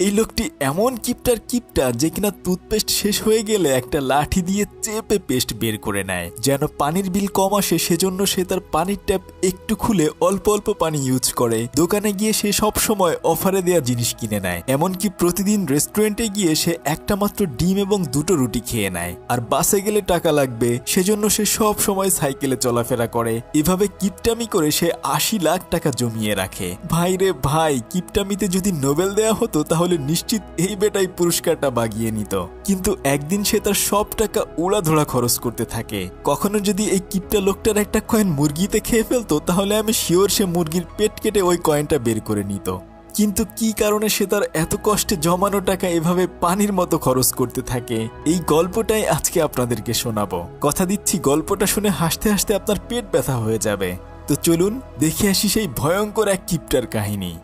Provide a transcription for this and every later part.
এই লোকটি এমন কিপটার কিপটা যে কিনা টুথপেস্ট শেষ হয়ে গেলে একটা লাঠি দিয়ে চেপে পেস্ট বের করে নেয়। যেন পানির বিল কম আসে, সেজন্য সে তার পানির ট্যাপ একটু খুলে অল্প অল্প পানি ইউজ করে। দোকানে গিয়ে সে সব সময় অফারে দেওয়া জিনিস কিনে নেয়। এমনকি প্রতিদিন রেস্টুরেন্টে গিয়ে সে একটা মাত্র ডিম এবং দুটো রুটি খেয়ে নেয়। আর বাসে গেলে টাকা লাগবে, সেজন্য সে সব সময় সাইকেলে চলাফেরা করে। এভাবে কিপটামি করে সে আশি লাখ টাকা জমিয়ে রাখে। ভাই রে ভাই, কিপটামিতে যদি নোবেল দেয়া হতো, তাহলে নিশ্চিত এই বেটাই পুরস্কারটা বাগিয়ে নিত। কিন্তু একদিন সে তার সব টাকা উড়াধুড়া খরচ করতে থাকে। কখনো যদি এই কিপটা লোকটার একটা কয়েন মুরগিতে খেয়ে ফেলতো, তাহলে আমি শিওর সে মুরগির পেট কেটে ওই কয়েনটা বের করে নিত। কিন্তু কি কারণে সে তার এত কষ্টে জমানো টাকা এভাবে পানির মতো খরচ করতে থাকে? এই গল্পটাই আজকে আপনাদেরকে শোনাবো। কথা দিচ্ছি, গল্পটা শুনে হাসতে হাসতে আপনার পেট ব্যথা হয়ে যাবে। তো চলুন, দেখে আসি সেই ভয়ঙ্কর এক কিপটার কাহিনী।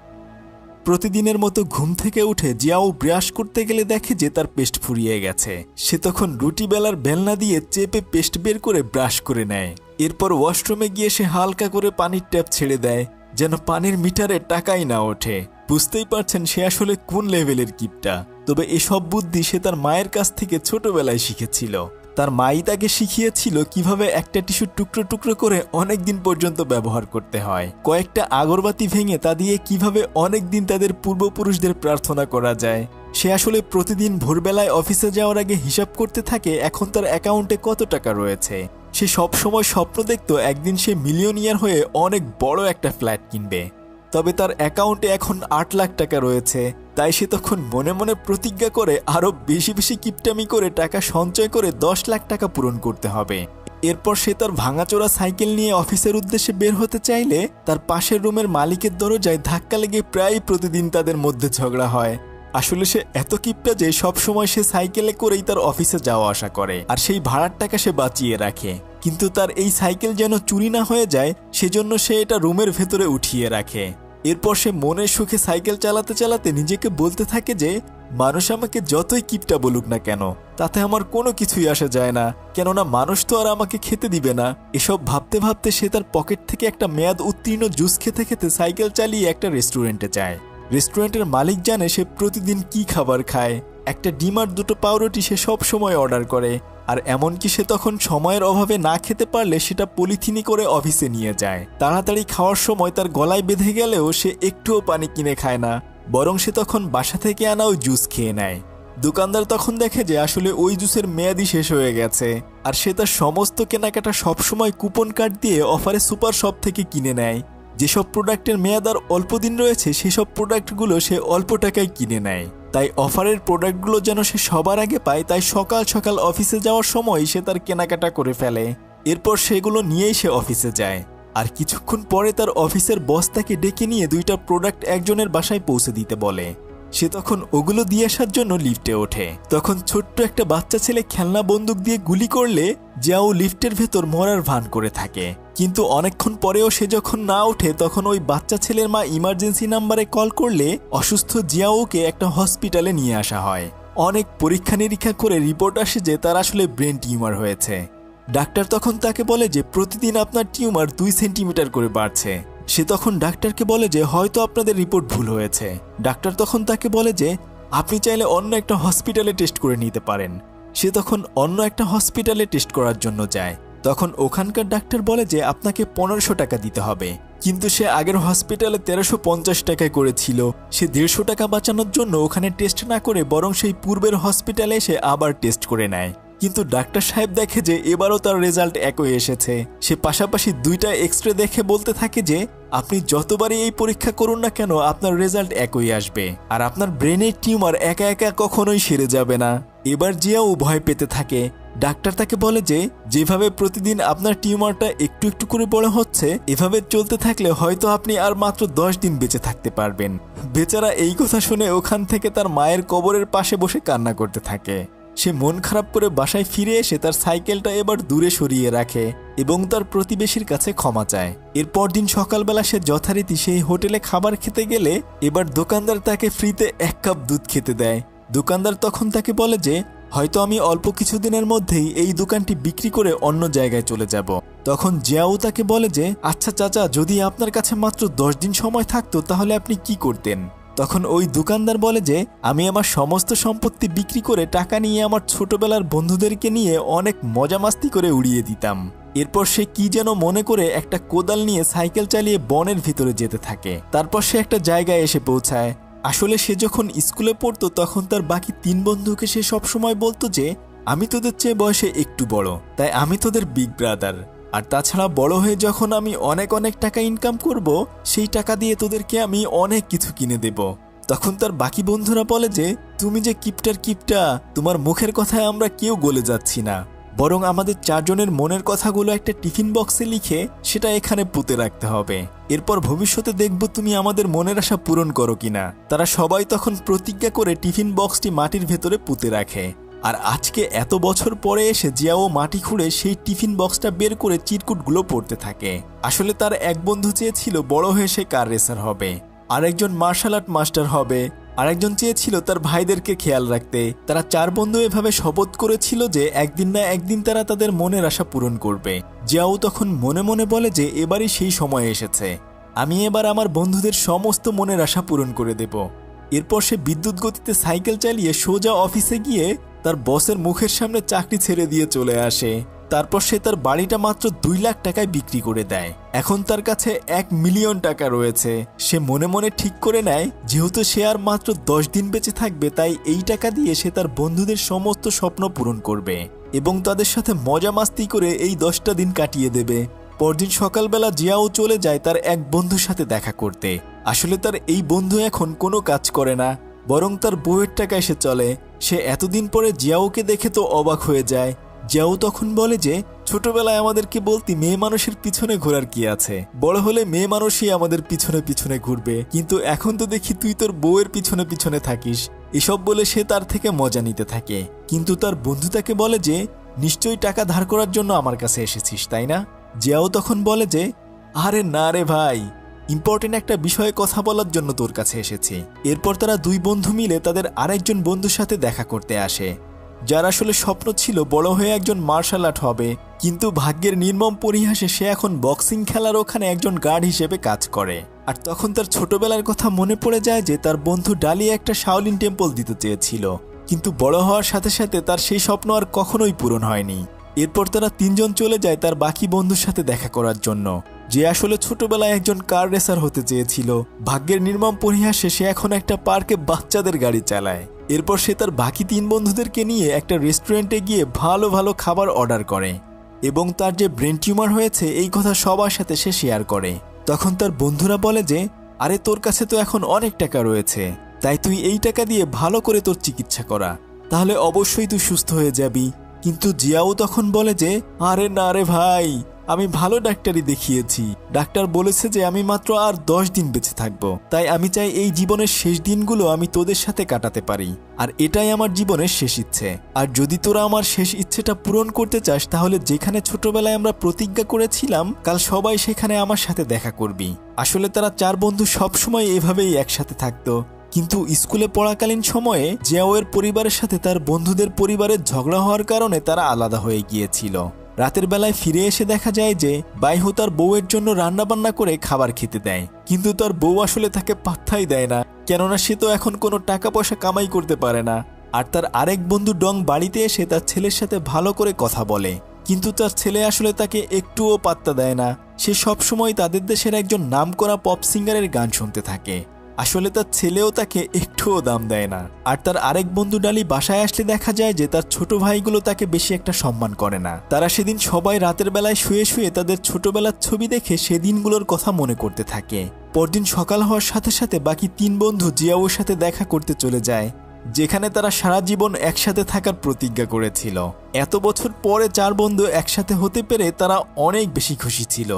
প্রতিদিনের মতো ঘুম থেকে উঠে জিয়াও ব্রাশ করতে গেলে দেখে যে তার পেস্ট ফুরিয়ে গেছে। সে তখন রুটি বেলার বেলনা দিয়ে চেপে পেস্ট বের করে ব্রাশ করে নেয়। এরপর ওয়াশরুমে গিয়ে সে হালকা করে পানির ট্যাপ ছেড়ে দেয়, যেন পানির মিটারে টাকাই না ওঠে। বুঝতেই পারছেন সে আসলে কোন লেভেলের কিপটা। তবে এসব বুদ্ধি সে তার মায়ের কাছ থেকে ছোটবেলায় শিখেছিল। তার মাই তাকে শিখিয়েছিল কীভাবে একটা টিস্যু টুকরো টুকরো করে অনেক দিন পর্যন্ত ব্যবহার করতে হয়। কয়েকটা আগরবাতি ভেঙে তা দিয়ে কীভাবে অনেক দিন তাদের পূর্বপুরুষদের প্রার্থনা করা যায়। সে আসলে প্রতিদিন ভোরবেলায় অফিসে যাওয়ার আগে হিসাব করতে থাকে এখন তার অ্যাকাউন্টে কত টাকা রয়েছে। সে সব সময় স্বপ্ন দেখত একদিন সে মিলিয়নিয়ার হয়ে অনেক বড় একটা ফ্ল্যাট কিনবে। তবে তার অ্যাকাউন্টে এখন আট লাখ টাকা রয়েছে। তাই সে তখন মনে মনে প্রতিজ্ঞা করে আরও বেশি বেশি কিপটামি করে টাকা সঞ্চয় করে দশ লাখ টাকা পূরণ করতে হবে। এরপর সে তার ভাঙাচোরা সাইকেল নিয়ে অফিসের উদ্দেশ্যে বের হতে চাইলে তার পাশের রুমের মালিকের দরজায় ধাক্কা লেগে প্রায় প্রতিদিন তাদের মধ্যে ঝগড়া হয়। আসলে সে এত কিপটা যে সব সময় সে সাইকেলে করেই তার অফিসে যাওয়া আসা করে আর সেই ভাড়ার টাকা সে বাঁচিয়ে রাখে। কিন্তু তার এই সাইকেল যেন চুরি না হয়ে যায়, সেজন্য সে এটা রুমের ভেতরে উঠিয়ে রাখে। এরপর সে মনের সুখে সাইকেল চালাতে চালাতে নিজেকে বলতে থাকে যে, মানুষ আমাকে যতই কিপটা বলুক না কেন, তাতে আমার কোনো কিছুই আসা যায় না। কেননা মানুষ তো আর আমাকে খেতে দিবে না। এসব ভাবতে ভাবতে সে তার পকেট থেকে একটা মেয়াদ উত্তীর্ণ জুস খেতে খেতে সাইকেল চালিয়ে একটা রেস্টুরেন্টে যায়। রেস্টুরেন্টের মালিক জানে সে প্রতিদিন কি খাবার খায়। একটা ডিম আর দুটো পাউরুটি সে সব সময় অর্ডার করে। আর এমনকি সে তখন সময়ের অভাবে না খেতে পারলে সেটা পলিথিনি করে অফিসে নিয়ে যায়। তাড়াতাড়ি খাওয়ার সময় তার গলায় বেঁধে গেলেও সে একটুও পানি কিনে খায় না, বরং সে তখন বাসা থেকে আনাও জুস খেয়ে নেয়। দোকানদার তখন দেখে যে আসলে ওই জুসের মেয়াদি শেষ হয়ে গেছে, আর সে তার সমস্ত কেনাকাটা সবসময় কুপন কার্ড দিয়ে অফারে সুপার শপ থেকে কিনে নেয়। যেসব প্রোডাক্টের মেয়াদ আর অল্প দিন রয়েছে, সেসব প্রোডাক্টগুলো সে অল্প টাকায় কিনে নেয়। তাই অফারের প্রোডাক্টগুলো যেন সে সবার আগে পায়, তাই সকাল সকাল অফিসে যাওয়ার সময় সে তার কেনাকাটা করে ফেলে। এরপর সেগুলো নিয়েই সে অফিসে যায়। আর কিছুক্ষণ পরে তার অফিসের বস তাকে ডেকে নিয়ে দুইটা প্রোডাক্ট একজনের বাসায় পৌঁছে দিতে বলে। সে তখন ওগুলো দিয়ে আসার জন্য লিফটে ওঠে। তখন ছোট্ট একটা বাচ্চা ছেলে খেলনা বন্দুক দিয়ে গুলি করলে জিয়াও লিফটের ভেতর মরার ভান করে থাকে। কিন্তু অনেকক্ষণ পরেও সে যখন না ওঠে, তখন ওই বাচ্চা ছেলের মা ইমার্জেন্সি নাম্বারে কল করলে অসুস্থ জিয়াওকে একটা হসপিটালে নিয়ে আসা হয়। অনেক পরীক্ষা নিরীক্ষা করে রিপোর্ট আসে যে তার আসলে ব্রেন টিউমার হয়েছে। ডাক্তার তখন তাকে বলে যে, প্রতিদিন আপনার টিউমার দুই সেন্টিমিটার করে বাড়ছে। সে তখন ডাক্তারকে বলে যে হয়তো আপনাদের রিপোর্ট ভুল হয়েছে। ডাক্তার তখন তাকে বলে যে, আপনি চাইলে অন্য একটা হসপিটালে টেস্ট করে নিতে পারেন। সে তখন অন্য একটা হসপিটালে টেস্ট করার জন্য যায়। তখন ওখানকার ডাক্তার বলে যে, আপনাকে পনেরোশো টাকা দিতে হবে। কিন্তু সে আগের হসপিটালে তেরোশো পঞ্চাশ টাকায় করেছিল। সে দেড়শো টাকা বাঁচানোর জন্য ওখানে টেস্ট না করে বরং সেই পূর্বের হসপিটালে এসে আবার টেস্ট করে নেয়। কিন্তু ডাক্তার সাহেব দেখে যে এবারও তার রেজাল্ট একই এসেছে। সে পাশাপাশি দুইটা এক্স রে দেখে বলতে থাকে যে, আপনি যতবারই এই পরীক্ষা করুন না কেন, আপনার রেজাল্ট একই আসবে। আর আপনার ব্রেনের টিউমার একা একা কখনোই সেরে যাবে না। এবার জিয়াও ভয় পেতে থাকে। ডাক্তার তাকে বলে যে, যেভাবে প্রতিদিন আপনার টিউমারটা একটু একটু করে বড় হচ্ছে, এভাবে চলতে থাকলে হয়তো আপনি আর মাত্র দশ দিন বেঁচে থাকতে পারবেন। বেচারা এই কথা শুনে ওখান থেকে তার মায়ের কবরের পাশে বসে কান্না করতে থাকে। সে মন খারাপ করে বাসায় ফিরে এসে তার সাইকেলটা এবার দূরে সরিয়ে রাখে এবং তার প্রতিবেশীর কাছে ক্ষমা চায়। এরপর দিন সকালবেলা সে যথারীতি সেই হোটেলে খাবার খেতে গেলে এবার দোকানদার তাকে ফ্রিতে এক কাপ দুধ খেতে দেয়। দোকানদার তখন তাকে বলে যে, হয়তো আমি অল্প কিছুদিনের মধ্যেই এই দোকানটি বিক্রি করে অন্য জায়গায় চলে যাব। তখন জিয়াও তাকে বলে যে আচ্ছা চাচা, যদি আপনার কাছে মাত্র দশ দিন সময় থাকতো, তাহলে আপনি কি করতেন? তখন ওই দোকানদার বলে যে, আমি আমার সমস্ত সম্পত্তি বিক্রি করে টাকা নিয়ে আমার ছোটবেলার বন্ধুদেরকে নিয়ে অনেক মজা মাস্তি করে উড়িয়ে দিতাম। এরপর সে কি যেন মনে করে একটা কোদাল নিয়ে সাইকেল চালিয়ে বনের ভিতরে যেতে থাকে। তারপর সে একটা জায়গায় এসে পৌঁছায়। আসলে সে যখন স্কুলে পড়তো, তখন তার বাকি তিন বন্ধুকে সে সবসময় বলতো যে, আমি তোদের চেয়ে বয়সে একটু বড়, তাই আমি তোদের বিগ ব্রাদার। আর তাছাড়া বড় হয়ে যখন আমি অনেক অনেক টাকা ইনকাম করব, সেই টাকা দিয়ে তোদেরকে আমি অনেক কিছু কিনে দেব। তখন তার বাকি বন্ধুরা বলে যে, তুমি যে কিপটার কিপটা, তোমার মুখের কথায় আমরা কেউ গলে যাচ্ছি না। বরং আমাদের চারজনের মনের কথাগুলো একটা টিফিন বক্সে লিখে সেটা এখানে পুঁতে রাখতে হবে। এরপর ভবিষ্যতে দেখব তুমি আমাদের মনের আশা পূরণ করো কিনা। তারা সবাই তখন প্রতিজ্ঞা করে টিফিন বক্সটি মাটির ভেতরে পুঁতে রাখে। আর আজকে এত বছর পরে এসে জিয়াও মাটি খুঁড়ে সেই টিফিন বক্সটা বের করে চিরকুটগুলো পড়তে থাকে। আসলে তার এক বন্ধু চেয়েছিল বড় হয়ে সে কার রেসার হবে। আরেকজন মার্শাল আর্ট মাস্টার হবে। আরেকজন চেয়েছিল তার ভাইদেরকে খেয়াল রাখতে। তারা চার বন্ধু এভাবে শপথ করেছিল যে একদিন না একদিন তারা তাদের মনের আশা পূরণ করবে। জিয়াও তখন মনে মনে বলে যে এবারই সেই সময় এসেছে। আমি এবার আমার বন্ধুদের সমস্ত মনের আশা পূরণ করে দেব। এরপর সে বিদ্যুৎ গতিতে সাইকেল চালিয়ে সোজা অফিসে গিয়ে তার বসের মুখের সামনে চাকরি ছেড়ে দিয়ে চলে আসে। তারপর সে তার বাড়িটা মাত্র দুই লাখ টাকায় বিক্রি করে দেয়। এখন তার কাছে এক মিলিয়ন টাকা রয়েছে। সে মনে মনে ঠিক করে নেয়, যেহেতু সে আর মাত্র দশ দিন বেঁচে থাকবে, তাই এই টাকা দিয়ে সে তার বন্ধুদের সমস্ত স্বপ্ন পূরণ করবে এবং তাদের সাথে মজা মাস্তি করে এই দশটা দিন কাটিয়ে দেবে। পরদিন সকালবেলা জিয়াও চলে যায় তার এক বন্ধুর সাথে দেখা করতে। আসলে তার এই বন্ধু এখন কোনো কাজ করে না, বরং তার বউয়ের টাকা এসে চলে। সে এতদিন পরে জিয়াওকে দেখে তো অবাক হয়ে যায়। জিয়াও তখন বলে যে, ছোটবেলায় আমাদেরকে বলতি মেয়ে মানুষের পিছনে ঘোরার কি আছে? বড় হলে মেয়ে মানুষই আমাদের পিছনে পিছনে ঘুরবে। কিন্তু এখন তো দেখি তুই তোর বউয়ের পিছনে পিছনে থাকিস। এসব বলে সে তার থেকে মজা নিতে থাকে। কিন্তু তার বন্ধু তাকে বলে যে, নিশ্চয়ই টাকা ধার করার জন্য আমার কাছে এসেছিস, তাই না? জিয়াও তখন বলে যে, আরে না রে ভাই ইম্পর্টেন্ট একটা বিষয়ে কথা বলার জন্য তোর কাছে এসেছি। এরপর তারা দুই বন্ধু মিলে তাদের আরেকজন বন্ধুর সাথে দেখা করতে আসে। যার আসলে স্বপ্ন ছিল বড় হয়ে একজন মার্শাল আর্ট হবে, কিন্তু ভাগ্যের নির্মম পরিহাসে সে এখন বক্সিং খেলার ওখানে একজন গার্ড হিসেবে কাজ করে। আর তখন তার ছোটবেলার কথা মনে পড়ে যায় যে তার বন্ধু ডালি একটা শাওলিন টেম্পল দিতে চেয়েছিল। কিন্তু বড় হওয়ার সাথে সাথে তার সেই স্বপ্ন আর কখনোই পূরণ হয়নি। এরপর তারা তিনজন চলে যায় তার বাকি বন্ধুর সাথে দেখা করার জন্য। যে আসলে ছোটবেলায় একজন কার রেসার হতে চেয়েছিল। ভাগ্যের নির্মম পরিহাসে সে এখন একটা পার্কে বাচ্চাদের গাড়ি চালায়। এরপর সে তার বাকি তিন বন্ধুদেরকে নিয়ে একটা রেস্টুরেন্টে গিয়ে ভালো ভালো খাবার অর্ডার করে এবং তার যে ব্রেন টিউমার হয়েছে, এই কথা সবার সাথে সে শেয়ার করে। তখন তার বন্ধুরা বলে যে, আরে, তোর কাছে তো এখন অনেক টাকা রয়েছে। তাই তুই এই টাকা দিয়ে ভালো করে তোর চিকিৎসা করা। তাহলে অবশ্যই তুই সুস্থ হয়ে যাবি। কিন্তু জিয়াও তখন বলে যে, আরে না রে ভাই আমি ভালো ডাক্তারই দেখিয়েছি। ডাক্তার বলেছে যে আমি মাত্র আর দশ দিন বেঁচে থাকব। তাই আমি চাই এই জীবনের শেষ দিনগুলো আমি তোদের সাথে কাটাতে পারি। আর এটাই আমার জীবনের শেষ ইচ্ছে। আর যদি তোরা আমার শেষ ইচ্ছেটা পূরণ করতে চাস, তাহলে যেখানে ছোটবেলায় আমরা প্রতিজ্ঞা করেছিলাম, কাল সবাই সেখানে আমার সাথে দেখা করবি। আসলে তারা চার বন্ধু সবসময় এভাবেই একসাথে থাকতো। কিন্তু স্কুলে পড়াকালীন সময়ে জিয়াওয়ের পরিবারের সাথে তার বন্ধুদের পরিবারের ঝগড়া হওয়ার কারণে তারা আলাদা হয়ে গিয়েছিল। রাতের বেলায় ফিরে এসে দেখা যায় যে বাইহু তার বউয়ের জন্য রান্নাবান্না করে খাবার খেতে দেয়। কিন্তু তার বউ আসলে তাকে পাত্তাই দেয় না, কেননা সে তো এখন কোনো টাকা পয়সা কামাই করতে পারে না। আর তার আরেক বন্ধু ডং বাড়িতে এসে তার ছেলের সাথে ভালো করে কথা বলে। কিন্তু তার ছেলে আসলে তাকে একটুও পাত্তা দেয় না। সে সবসময় তাদের দেশের একজন নামকরা পপ সিঙ্গারের গান শুনতে থাকে। আসলে তার ছেলেও তাকে একটুও দাম দেয় না। আর তার আরেক বন্ধু ডালি বাসায় আসলে দেখা যায় যে তার ছোট ভাইগুলো তাকে বেশি একটা সম্মান করে না। তারা সেদিন সবাই রাতের বেলায় শুয়ে শুয়ে তাদের ছোটবেলার ছবি দেখে সেদিনগুলোর কথা মনে করতে থাকে। পরদিন সকাল হওয়ার সাথে সাথে বাকি তিন বন্ধু জিয়াউর সাথে দেখা করতে চলে যায়, যেখানে তারা সারা জীবন একসাথে থাকার প্রতিজ্ঞা করেছিল। এত বছর পরে চার বন্ধু একসাথে হতে পেরে তারা অনেক বেশি খুশি ছিল।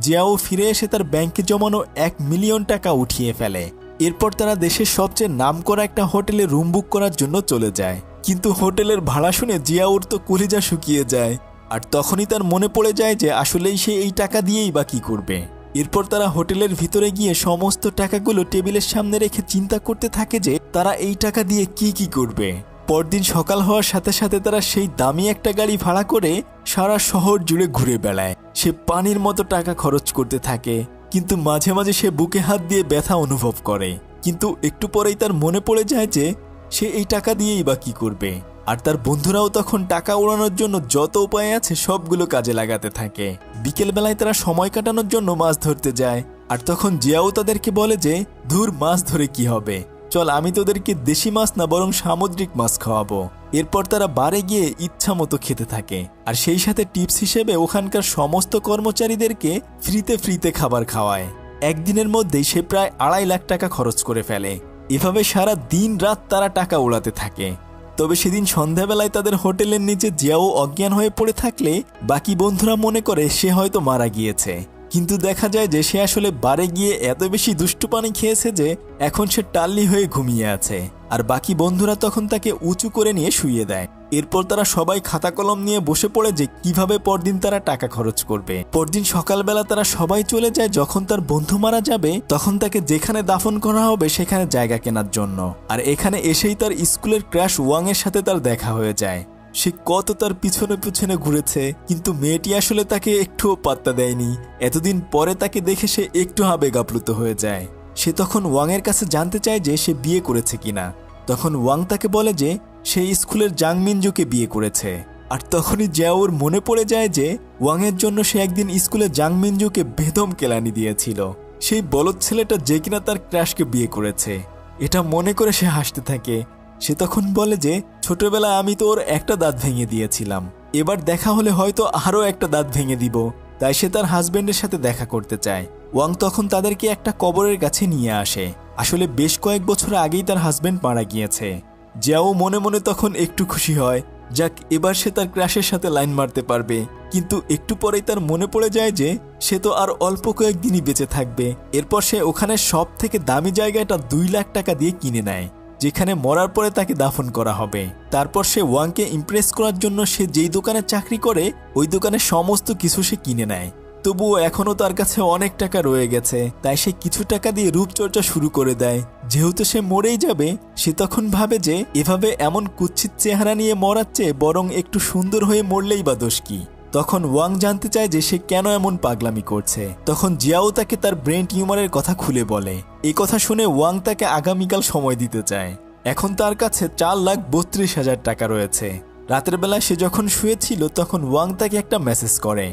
জিয়াও ফিরে এসে তার ব্যাংকে জমানো এক মিলিয়ন টাকা উঠিয়ে ফেলে। এরপর তারা দেশের সবচেয়ে নামকরা একটা হোটেলে রুম বুক করার জন্য চলে যায়। কিন্তু হোটেলের ভাড়া শুনে জিয়াউর তো কলিজা শুকিয়ে যায়। আর তখনই তার মনে পড়ে যায় যে আসলেই সে এই টাকা দিয়েই বা কি করবে। এরপর তারা হোটেলের ভিতরে গিয়ে সমস্ত টাকাগুলো টেবিলের সামনে রেখে চিন্তা করতে থাকে যে তারা এই টাকা দিয়ে কি কি করবে। পরদিন সকাল হওয়ার সাথে সাথে তারা সেই দামি একটা গাড়ি ভাড়া করে সারা শহর জুড়ে ঘুরে বেড়ায়। সে পানির মতো টাকা খরচ করতে থাকে। কিন্তু মাঝে মাঝে সে বুকে হাত দিয়ে ব্যথা অনুভব করে। কিন্তু একটু পরেই তার মনে পড়ে যায় যে, সে এই টাকা দিয়েই বা কি করবে। আর তার বন্ধুরাও তখন টাকা উড়ানোর জন্য যত উপায় আছে সবগুলো কাজে লাগাতে থাকে। বিকেলবেলায় তারা সময় কাটানোর জন্য মাছ ধরতে যায়। আর তখন জিয়াও তাদেরকে বলে যে, ধুর, মাছ ধরে কি হবে? চল, আমি তোদেরকে দেশি মাছ না বরং সামুদ্রিক মাছ খাওয়াবো। এরপর তারা বারে গিয়ে ইচ্ছা মতো খেতে থাকে। আর সেই সাথে টিপস হিসেবে ওখানকার সমস্ত কর্মচারীদেরকে ফ্রিতে ফ্রিতে খাবার খাওয়ায়। একদিনের মধ্যেই সে প্রায় আড়াই লাখ টাকা খরচ করে ফেলে। এভাবে সারা দিন রাত তারা টাকা উড়াতে থাকে। তবে সেদিন সন্ধ্যাবেলায় তাদের হোটেলের নিচে জিয়াও অজ্ঞান হয়ে পড়ে থাকলে বাকি বন্ধুরা মনে করে সে হয়তো মারা গিয়েছে। কিন্তু দেখা যায় যে সে আসলে বারে গিয়ে এত বেশি দুষ্টু পানি খেয়েছে যে এখন সে টাল্লি হয়ে ঘুমিয়ে আছে। আর বাকি বন্ধুরা তখন তাকে উঁচু করে নিয়ে শুইয়ে দেয়। এরপর তারা সবাই খাতা কলম নিয়ে বসে পড়ে যে কীভাবে পরদিন তারা টাকা খরচ করবে। পরদিন সকালবেলা তারা সবাই চলে যায়, যখন তার বন্ধু মারা যাবে, তখন তাকে যেখানে দাফন করা হবে সেখানে জায়গা কেনার জন্য। আর এখানে এসেই তার স্কুলের ক্র্যাশ ওয়াং এর সাথে তার দেখা হয়ে যায়। সে কত তার পিছনে পিছনে ঘুরেছে, কিন্তু মেয়েটি আসলে তাকে একটুও পাত্তা দেয়নি। এতদিন পরে তাকে দেখে সে একটু আবেগ আপ্লুত হয়ে যায়। সে তখন ওয়াংয়ের কাছে জানতে চায় যে সে বিয়ে করেছে কিনা। তখন ওয়াং তাকে বলে যে সে স্কুলের জাংমিনজুকে বিয়ে করেছে। আর তখনই জ্যাওর মনে পড়ে যায় যে ওয়াংয়ের জন্য সে একদিন স্কুলে জাংমিনজুকে বেদম কেলানি দিয়েছিল। সেই বলদ ছেলেটা যে কিনা তার ক্র্যাশকে বিয়ে করেছে। এটা মনে করে সে হাসতে থাকে। সে তখন বলে যে, ছোটবেলায় আমি তো ওর একটা দাঁত ভেঙে দিয়েছিলাম। এবার দেখা হলে হয়তো আরও একটা দাঁত ভেঙে দিব। তাই সে তার হাজবেন্ডের সাথে দেখা করতে চায়। ওয়াং তখন তাদেরকে একটা কবরের কাছে নিয়ে আসে। আসলে বেশ কয়েক বছর আগেই তার হাজবেন্ড মারা গিয়েছে। জিয়াও মনে মনে তখন একটু খুশি হয়, যাক, এবার সে তার ক্রাশের সাথে লাইন মারতে পারবে। কিন্তু একটু পরেই তার মনে পড়ে যায় যে, সে তো আর অল্প কয়েকদিনই বেঁচে থাকবে। এরপর সে ওখানে সব থেকে দামি জায়গাটা দুই লাখ টাকা দিয়ে কিনে নেয়, যেখানে মরার পরে তাকে দাফন করা হবে। তারপর সে ওয়াংকে ইমপ্রেস করার জন্য সে যেই দোকানে চাকরি করে, ওই দোকানে সমস্ত কিছু সে কিনে নেয়। তবুও এখনও তার কাছে অনেক টাকা রয়ে গেছে, তাই সে কিছু টাকা দিয়ে রূপচর্চা শুরু করে দেয়। যেহেতু সে মরেই যাবে, সে তখন ভাবে যে এভাবে এমন কুচ্ছিত চেহারা নিয়ে মরাচ্ছে বরং একটু সুন্দর হয়ে মরলেই বা দোষ কি। তখন ওয়াং জানতে চায় যে সে কেন এমন পাগলামি করছে। তখন জিয়াও তাকে তার ব্রেন টিউমারের কথা খুলে বলে। এই কথা শুনে ওয়াং তাকে আগামীকাল সময় দিতে চায়। এখন তার কাছে চার লাখ বত্রিশ হাজার টাকা রয়েছে। রাতের বেলায় সে যখন শুয়েছিল, তখন ওয়াং তাকে একটা মেসেজ করে।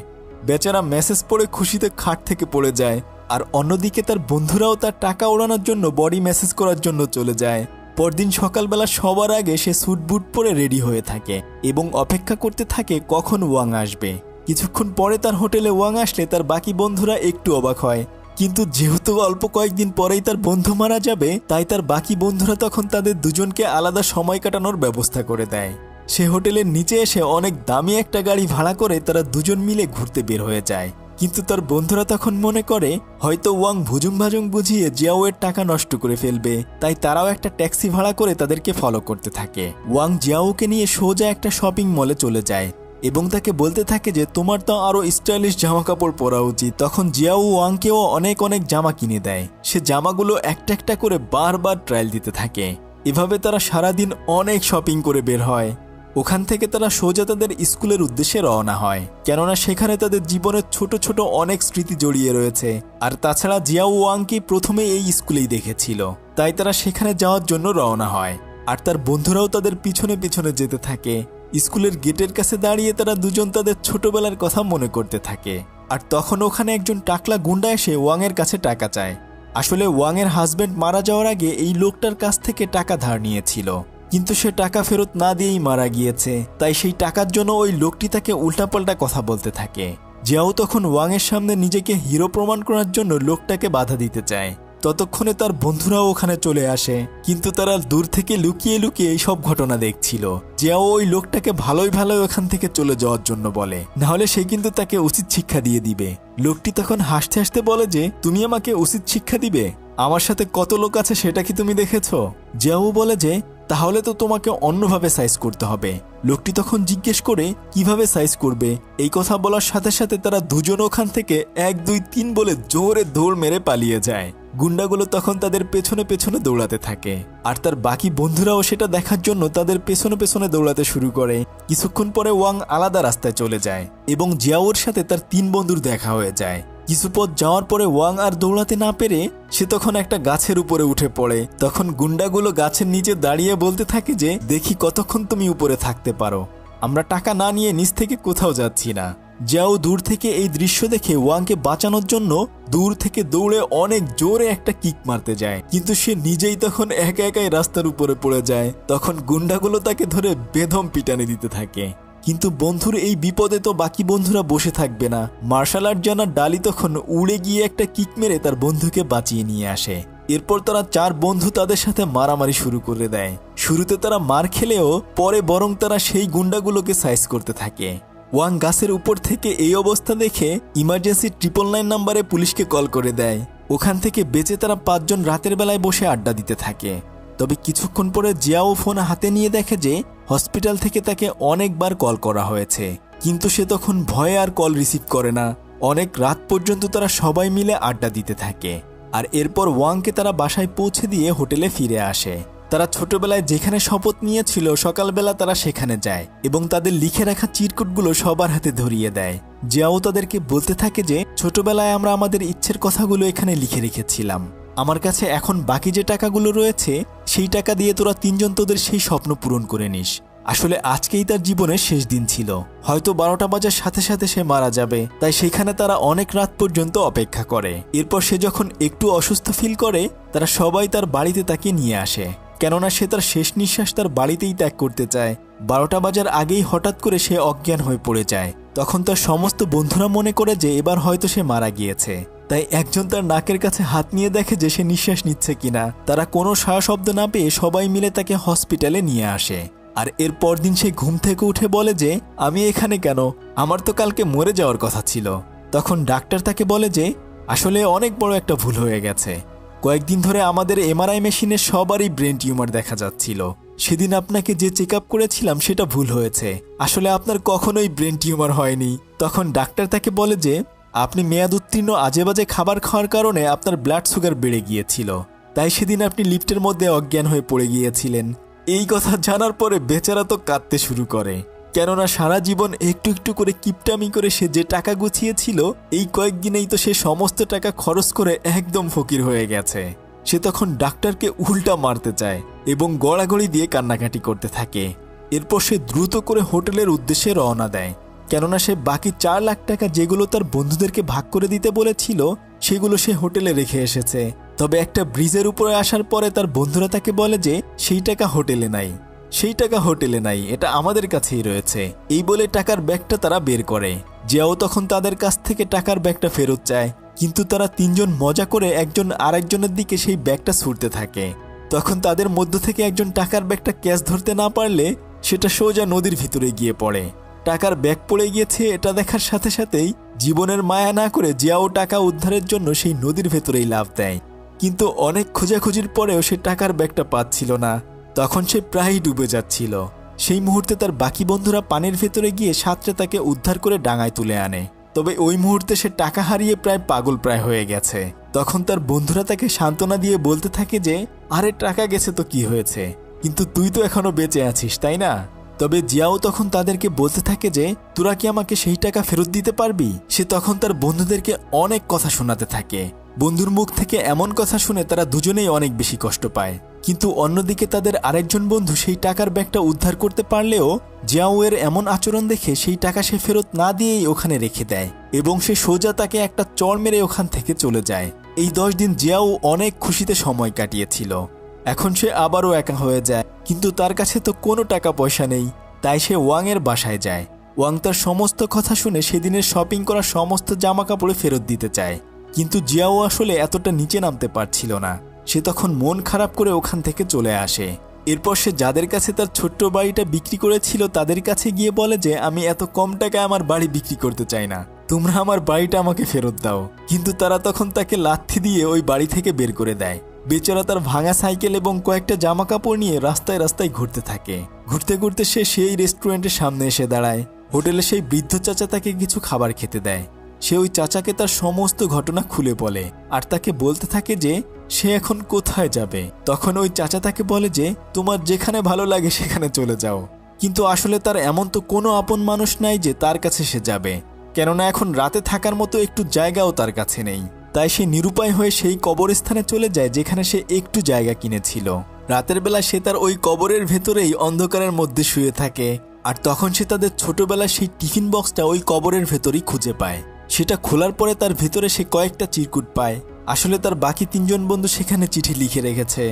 বেচারা মেসেজ পড়ে খুশিতে খাট থেকে পড়ে যায়, আর অন্যদিকে তার বন্ধুরাও তার টাকা ওড়ানোর জন্য বডি মেসেজ করার জন্য চলে যায়। পরদিন সকালবেলা সবার আগে সে স্যুট বুট পরে রেডি হয়ে থাকে এবং অপেক্ষা করতে থাকে কখন ওয়াং আসবে। কিছুক্ষণ পরে তার হোটেলে ওয়াং আসলে তার বাকি বন্ধুরা একটু অবাক হয়। কিন্তু যেহেতু অল্প কয়েকদিন পরেই তার বন্ধু মারা যাবে, তাই তার বাকি বন্ধুরা তখন তাদের দুজনকে আলাদা সময় কাটানোর ব্যবস্থা করে দেয়। সে হোটেলের নিচে এসে অনেক দামি একটা গাড়ি ভাড়া করে তারা দুজন মিলে ঘুরতে বের হয়ে যায়। কিন্তু তার বন্ধুরা তখন মনে করে, হয়তো ওয়াং ভুজুম ভাজুং বুঝিয়ে জিয়াওয়ের টাকা নষ্ট করে ফেলবে, তাই তারাও একটা ট্যাক্সি ভাড়া করে তাদেরকে ফলো করতে থাকে। ওয়াং জিয়াওকে নিয়ে সোজা একটা শপিং মলে চলে যায় এবং তাকে বলতে থাকে যে, তোমার তো আরও স্টাইলিশ জামা কাপড় পরা উচিত। তখন জিয়াও ওয়াংকেও অনেক অনেক জামা কিনে দেয়। সে জামাগুলো একটা একটা করে বারবার ট্রায়াল দিতে থাকে। এভাবে তারা সারাদিন অনেক শপিং করে বের হয়। ওখান থেকে তারা সোজা তাদের স্কুলের উদ্দেশ্যে রওনা হয়, কেননা সেখানে তাদের জীবনের ছোট ছোট অনেক স্মৃতি জড়িয়ে রয়েছে, আর তাছাড়া জিয়াও ওয়াংকে প্রথমে এই স্কুলেই দেখেছিল। তাই তারা সেখানে যাওয়ার জন্য রওনা হয়, আর তার বন্ধুরাও তাদের পিছনে পিছনে যেতে থাকে। স্কুলের গেটের কাছে দাঁড়িয়ে তারা দুজন তাদের ছোটবেলার কথা মনে করতে থাকে, আর তখন ওখানে একজন টাকলা গুন্ডা এসে ওয়াংয়ের কাছে টাকা চায়। আসলে ওয়াংয়ের হাজবেন্ড মারা যাওয়ার আগে এই লোকটার কাছ থেকে টাকা ধার নিয়েছিল। কিন্তু সে টাকা ফেরত না দিয়েই মারা গিয়েছে। তাই সেই টাকার জন্য ওই লোকটি তাকে উল্টাপাল্টা কথা বলতে থাকে। জিয়াও তখন ওয়াংয়ের সামনে নিজেকে হিরো প্রমাণ করার জন্য লোকটাকে বাধা দিতে চায়। ততক্ষণে তার বন্ধুরাও ওখানে চলে আসে, কিন্তু তারা দূর থেকে লুকিয়ে লুকিয়ে এই সব ঘটনা দেখছিল। জিয়াও ওই লোকটাকে ভালোই ভালোই ওখান থেকে চলে যাওয়ার জন্য বলে। নাহলে সে কিন্তু তাকে উচিত শিক্ষা দিয়ে দিবে। লোকটি তখন হাসতে হাসতে বলে যে, তুমি আমাকে উচিত শিক্ষা দিবে? আমার সাথে কত লোক আছে সেটা কি তুমি দেখেছ? জিয়াও বলে যে তাহলে তো তোমাকে অন্যভাবে সাইজ করতে হবে। লোকটি তখন জিজ্ঞেস করে, কীভাবে সাইজ করবে? এই কথা বলার সাথে সাথে তারা দুজন ওখান থেকে এক, দুই, তিন বলে জোরে দৌড় মেরে পালিয়ে যায়। গুন্ডাগুলো তখন তাদের পেছনে পেছনে দৌড়াতে থাকে। আর তার বাকি বন্ধুরাও সেটা দেখার জন্য তাদের পেছনে পেছনে দৌড়াতে শুরু করে। কিছুক্ষণ পরে ওয়াং আলাদা রাস্তায় চলে যায় এবং জিয়াওর সাথে তার তিন বন্ধুর দেখা হয়ে যায়। কিছু পথ যাওয়ার পরে ওয়াং আর দৌড়াতে না পেরে সে তখন একটা গাছের উপরে উঠে পড়ে। তখন গুন্ডাগুলো গাছের নিচে দাঁড়িয়ে বলতে থাকে যে, দেখি কতক্ষণ তুমি উপরে থাকতে পারো। আমরা টাকা না নিয়ে নিচ থেকে কোথাও যাচ্ছি না। যাও দূর থেকে এই দৃশ্য দেখে ওয়াংকে বাঁচানোর জন্য দূর থেকে দৌড়ে অনেক জোরে একটা কিক মারতে যায়। কিন্তু সে নিজেই তখন একা একাই রাস্তার উপরে পড়ে যায়। তখন গুন্ডাগুলো তাকে ধরে বেদম পিটানি দিতে থাকে। কিন্তু বন্ধুর এই বিপদে তো বাকি বন্ধুরা বসে থাকবে না। মার্শাল আর্ট জানার ডালি তখন উড়ে গিয়ে একটা কিক মেরে তার বন্ধুকে বাঁচিয়ে নিয়ে আসে। এরপর তারা চার বন্ধু তাদের সাথে মারামারি শুরু করে দেয়। শুরুতে তারা মার খেলেও পরে বরং তারা সেই গুন্ডাগুলোকে সাইজ করতে থাকে। ওয়াং গাছের উপর থেকে এই অবস্থা দেখে ইমার্জেন্সি ট্রিপল নাইন নাম্বারে পুলিশকে কল করে দেয়। ওখান থেকে বেঁচে তারা পাঁচজন রাতের বেলায় বসে আড্ডা দিতে থাকে। তবে কিছুক্ষণ পরে জিয়াও ফোন হাতে নিয়ে দেখে যে হসপিটাল থেকে তাকে অনেকবার কল করা হয়েছে। কিন্তু সে তখন ভয়ে আর কল রিসিভ করে না। অনেক রাত পর্যন্ত তারা সবাই মিলে আড্ডা দিতে থাকে। আর এরপর ওয়াংকে তারা বাসায় পৌঁছে দিয়ে হোটেলে ফিরে আসে। তারা ছোটবেলায় যেখানে শপথ নিয়েছিল, সকালবেলা তারা সেখানে যায় এবং তাদের লিখে রাখা চিরকুটগুলো সবার হাতে ধরিয়ে দেয়। জিয়াও তাদেরকে বলতে থাকে যে, ছোটবেলায় আমরা আমাদের ইচ্ছের কথাগুলো এখানে লিখে রেখেছিলাম। আমার কাছে এখন বাকি যে টাকাগুলো রয়েছে, সেই টাকা দিয়ে তোরা তিনজন তোদের সেই স্বপ্ন পূরণ করে নিস। আসলে আজকেই তার জীবনের শেষ দিন ছিল। হয়তো বারোটা বাজার সাথে সাথে সে মারা যাবে, তাই সেখানে তারা অনেক রাত পর্যন্ত অপেক্ষা করে। এরপর সে যখন একটু অসুস্থ ফিল করে, তারা সবাই তার বাড়িতে তাকে নিয়ে আসে। কেননা সে তার শেষ নিঃশ্বাস তার বাড়িতেই ত্যাগ করতে চায়। বারোটা বাজার আগেই হঠাৎ করে সে অজ্ঞান হয়ে পড়ে যায়। তখন তার সমস্ত বন্ধুরা মনে করে যে এবার হয়তো সে মারা গিয়েছে। তাই একজন তার নাকের কাছে হাত নিয়ে দেখে যে সে নিঃশ্বাস নিচ্ছে কিনা। তারা কোনো সারা শব্দ না পেয়ে সবাই মিলে তাকে হসপিটালে নিয়ে আসে। আর এর পরদিন সে ঘুম থেকে উঠে বলে যে, আমি এখানে কেন? আমার তো কালকে মরে যাওয়ার কথা ছিল। তখন ডাক্তার তাকে বলে যে, আসলে অনেক বড় একটা ভুল হয়ে গেছে। কয়েকদিন ধরে আমাদের এমআরআই মেশিনে সবারই ব্রেন টিউমার দেখা যাচ্ছিল। সেদিন আপনাকে যে চেক আপ করেছিলাম সেটা ভুল হয়েছে। আসলে আপনার কখনোই ব্রেন টিউমার হয়নি। তখন ডাক্তার তাকে বলে যে আপনি মেয়াদ উত্তীর্ণ আজে বাজে খাবার খাওয়ার কারণে আপনার ব্লাড সুগার বেড়ে গিয়েছিল। তাই সেদিন আপনি লিফটের মধ্যে অজ্ঞান হয়ে পড়ে গিয়েছিলেন। এই কথা জানার পরে বেচারা তো কাঁদতে শুরু করে। কেননা সারা জীবন একটু একটু করে কিপটামি করে সে যে টাকা গুছিয়েছিল, এই কয়েকদিনেই তো সে সমস্ত টাকা খরচ করে একদম ফকির হয়ে গেছে। সে তখন ডাক্তারকে উল্টা মারতে চায় এবং গড়াগড়ি দিয়ে কান্নাকাটি করতে থাকে। এরপর সে দ্রুত করে হোটেলের উদ্দেশ্যে রওনা দেয়। কেননা সে বাকি চার লাখ টাকা যেগুলো তার বন্ধুদেরকে ভাগ করে দিতে বলেছিল, সেগুলো সে হোটেলে রেখে এসেছে। তবে একটা ব্রিজের উপরে আসার পরে তার বন্ধুরা তাকে বলে যে, সেই টাকা হোটেলে নাই। সেই টাকা হোটেলে নাই, এটা আমাদের কাছেই রয়েছে। এই বলে টাকার ব্যাগটা তারা বের করে। জিয়াও তখন তাদের কাছ থেকে টাকার ব্যাগটা ফেরত চায়। কিন্তু তারা তিনজন মজা করে একজন আরেকজনের দিকে সেই ব্যাগটা ছুটতে থাকে। তখন তাদের মধ্য থেকে একজন টাকার ব্যাগটা ক্যাশ ধরতে না পারলে, সেটা সোজা নদীর ভিতরে গিয়ে পড়ে। টাকার ব্যাগ পড়ে গিয়েছে, এটা দেখার সাথে সাথেই জীবনের মায়া না করে জিয়াও টাকা উদ্ধারের জন্য সেই নদীর ভেতরেই লাভ দেয়। কিন্তু অনেক খোঁজাখুঁজির পরেও সে টাকার ব্যাগটা পাচ্ছিল না। তখন সে প্রায়ই ডুবে যাচ্ছিল। সেই মুহূর্তে তার বাকি বন্ধুরা পানির ভেতরে গিয়ে সাঁতরে তাকে উদ্ধার করে ডাঙায় তুলে আনে। তবে ওই মুহূর্তে সে টাকা হারিয়ে প্রায় পাগল প্রায় হয়ে গেছে। তখন তার বন্ধুরা তাকে সান্ত্বনা দিয়ে বলতে থাকে যে, আরে, টাকা গেছে তো কি হয়েছে? কিন্তু তুই তো এখনও বেঁচে আছিস, তাই না? তবে জিয়াও তখন তাদেরকে বলতে থাকে যে, তোরা কি আমাকে সেই টাকা ফেরত দিতে পারবি? সে তখন তার বন্ধুদেরকে অনেক কথা শোনাতে থাকে। বন্ধুর মুখ থেকে এমন কথা শুনে তারা দুজনেই অনেক বেশি কষ্ট পায়। কিন্তু অন্যদিকে তাদের আরেকজন বন্ধু সেই টাকার ব্যাগটা উদ্ধার করতে পারলেও, জিয়াওয়ের এমন আচরণ দেখে সেই টাকা সে ফেরত না দিয়েই ওখানে রেখে দেয় এবং সে সোজা তাকে একটা চড় মেরে ওখান থেকে চলে যায়। এই দশ দিন জিয়াও অনেক খুশিতে সময় কাটিয়েছিল। এখন সে আবারও একা হয়ে যায়, কিন্তু তার কাছে তো কোনো টাকা পয়সা নেই, তাই সে ওয়াংয়ের বাসায় যায়। ওয়াং তার সমস্ত কথা শুনে সেদিনের শপিং করা সমস্ত জামা কাপড়ে ফেরত দিতে চায়, কিন্তু জিয়াও আসলে এতটা নিচে নামতে পারছিল না। সে তখন মন খারাপ করে ওখান থেকে চলে আসে। এরপর সে যাদের কাছে তার ছোট্ট বাড়িটা বিক্রি করেছিল তাদের কাছে গিয়ে বলে যে, আমি এত কম টাকায় আমার বাড়ি বিক্রি করতে চাই না। তোমরা আমার বাড়িটা আমাকে ফেরত দাও। কিন্তু তারা তখন তাকে লাথি দিয়ে ওই বাড়ি থেকে বের করে দেয়। বেচারা তার ভাঙা সাইকেল এবং কয়েকটা জামা কাপড় নিয়ে রাস্তায় রাস্তায় ঘুরতে থাকে। ঘুরতে ঘুরতে সে সেই রেস্টুরেন্টের সামনে এসে দাঁড়ায়। হোটেলে সেই বৃদ্ধ চাচা তাকে কিছু খাবার খেতে দেয়। সে ওই চাচাকে তার সমস্ত ঘটনা খুলে বলে আর তাকে বলতে থাকে যে, সে এখন কোথায় যাবে? তখন ওই চাচা তাকে বলে যে, তোমার যেখানে ভালো লাগে সেখানে চলে যাও। কিন্তু আসলে তার এমন তো কোনো আপন মানুষ নাই যে তার কাছে সে যাবে। কেননা এখন রাতে থাকার মতো একটু জায়গাও তার কাছে নেই। তাই সে নিরুপায় হয়ে সেই কবরস্থানে চলে যায় যেখানে সে একটু জায়গা কিনেছিল। রাতের বেলা সে তার ওই কবরের ভেতরেই অন্ধকারের মধ্যে শুয়ে থাকে, আর তখন সে তাদের ছোটবেলার সেই টিফিন বক্সটা ওই কবরের ভেতরেই খুঁজে পায়। সেটা খোলার পরে তার ভেতরে সে কয়েকটা চিরকুট পায়। আসলে তার বাকি তিনজন বন্ধু সেখানে চিঠি লিখে রেখেছে।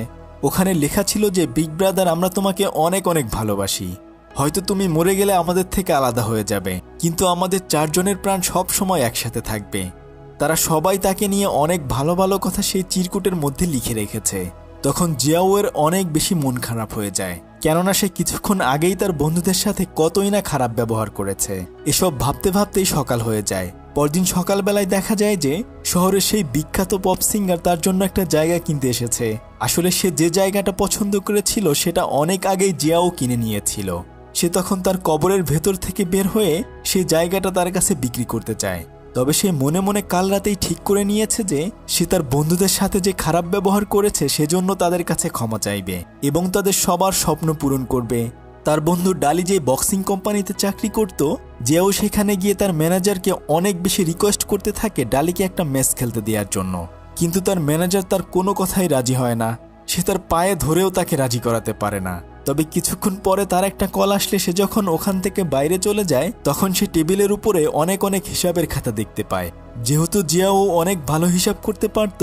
ওখানে লেখা ছিল যে, বিগ ব্রাদার, আমরা তোমাকে অনেক অনেক ভালোবাসি। হয়তো তুমি মরে গেলে আমাদের থেকে আলাদা হয়ে যাবে, কিন্তু আমাদের চারজনের প্রাণ সব সময় একসাথে থাকবে। তারা সবাই তাকে নিয়ে অনেক ভালো ভালো কথা সেই চিরকুটের মধ্যে লিখে রেখেছে। তখন জিয়াওয়ের অনেক বেশি মন খারাপ হয়ে যায়, কেননা সে কিছুক্ষণ আগেই তার বন্ধুদের সাথে কতই না খারাপ ব্যবহার করেছে। এসব ভাবতে ভাবতেই সকাল হয়ে যায়। পরদিন সকালবেলায় দেখা যায় যে, শহরের সেই বিখ্যাত পপ সিঙ্গার তার জন্য একটা জায়গা কিনতে এসেছে। আসলে সে যে জায়গাটা পছন্দ করেছিল, সেটা অনেক আগেই জিয়াও কিনে নিয়েছিল। সে তখন তার কবরের ভেতর থেকে বের হয়ে সে জায়গাটা তার কাছে বিক্রি করতে চায়। তবে সে মনে মনে কাল রাতেই ঠিক করে নিয়েছে যে, সে তার বন্ধুদের সাথে যে খারাপ ব্যবহার করেছে সেজন্য তাদের কাছে ক্ষমা চাইবে এবং তাদের সবার স্বপ্ন পূরণ করবে। তার বন্ধু ডালি যে বক্সিং কোম্পানিতে চাকরি করত, যেও সেখানে গিয়ে তার ম্যানেজারকে অনেক বেশি রিকোয়েস্ট করতে থাকে ডালিকে একটা ম্যাচ খেলতে দেওয়ার জন্য। কিন্তু তার ম্যানেজার তার কোনো কথাই রাজি হয় না। সে তার পায়ে ধরেও তাকে রাজি করাতে পারে না। তবে কিছুক্ষণ পরে তার একটা কল আসলে সে যখন ওখান থেকে বাইরে চলে যায়, তখন সে টেবিলের উপরে অনেক অনেক হিসাবের খাতা দেখতে পায়। যেহেতু জিয়াও অনেক ভালো হিসাব করতে পারত,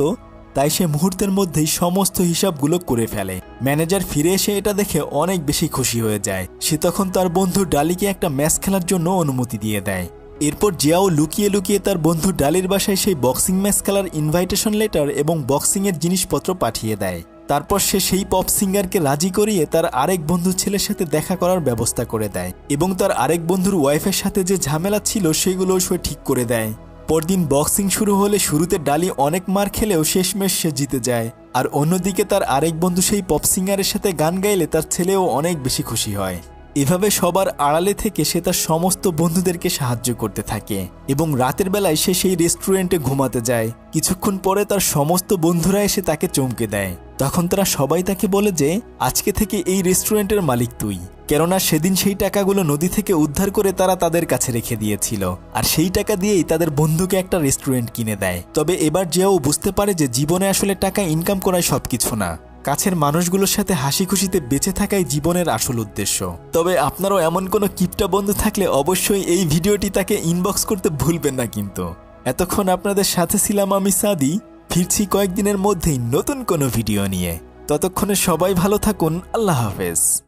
তাই সে মুহূর্তের মধ্যেই সমস্ত হিসাবগুলো করে ফেলে। ম্যানেজার ফিরে এসে এটা দেখে অনেক বেশি খুশি হয়ে যায়। সে তখন তার বন্ধু ডালিকে একটা ম্যাচ খেলার জন্য অনুমতি দিয়ে দেয়। এরপর জিয়াও লুকিয়ে লুকিয়ে তার বন্ধু ডালির বাসায় সেই বক্সিং ম্যাচ খেলার ইনভাইটেশন লেটার এবং বক্সিংয়ের জিনিসপত্র পাঠিয়ে দেয়। তারপর সে সেই পপ সিঙ্গারকে রাজি করিয়ে তার আরেক বন্ধু ছেলের সাথে দেখা করার ব্যবস্থা করে দেয় এবং তার আরেক বন্ধুর ওয়াইফের সাথে যে ঝামেলা ছিল সেগুলোও সে ঠিক করে দেয়। পরদিন বক্সিং শুরু হলে শুরুতে ডালি অনেক মার খেলেও শেষমেশ সে জিতে যায়। আর অন্যদিকে তার আরেক বন্ধু সেই পপ সিঙ্গারের সাথে গান গাইলে তার ছেলেও অনেক বেশি খুশি হয়। এভাবে সবার আড়ালে থেকে সে তার সমস্ত বন্ধুদেরকে সাহায্য করতে থাকে এবং রাতের বেলায় সে সেই রেস্টুরেন্টে ঘুমাতে যায়। কিছুক্ষণ পরে তার সমস্ত বন্ধুরা এসে তাকে চমকে দেয়। তখন তারা সবাই তাকে বলে যে, আজকে থেকে এই রেস্টুরেন্টের মালিক তুই। কেননা সেদিন সেই টাকাগুলো নদী থেকে উদ্ধার করে তারা তাদের কাছে রেখে দিয়েছিল। আর সেই টাকা দিয়েই তাদের বন্ধুকে একটা রেস্টুরেন্ট কিনে দেয়। তবে এবার যেও বুঝতে পারে যে জীবনে আসলে টাকা ইনকাম করাই সবকিছু না। কাছের মানুষগুলোর সাথে হাসি খুশিতে বেঁচে থাকাই জীবনের আসল উদ্দেশ্য। তবে আপনারও এমন কোনো কিপটা বন্ধু থাকলে অবশ্যই এই ভিডিওটি তাকে ইনবক্স করতে ভুলবেন না কিন্তু। এতক্ষণ আপনাদের সাথে ছিলাম আমি সাদি। ফিরছি কয়েকদিনের মধ্যেই নতুন কোনো ভিডিও নিয়ে। ততক্ষণে সবাই ভালো থাকুন। আল্লাহ হাফেজ।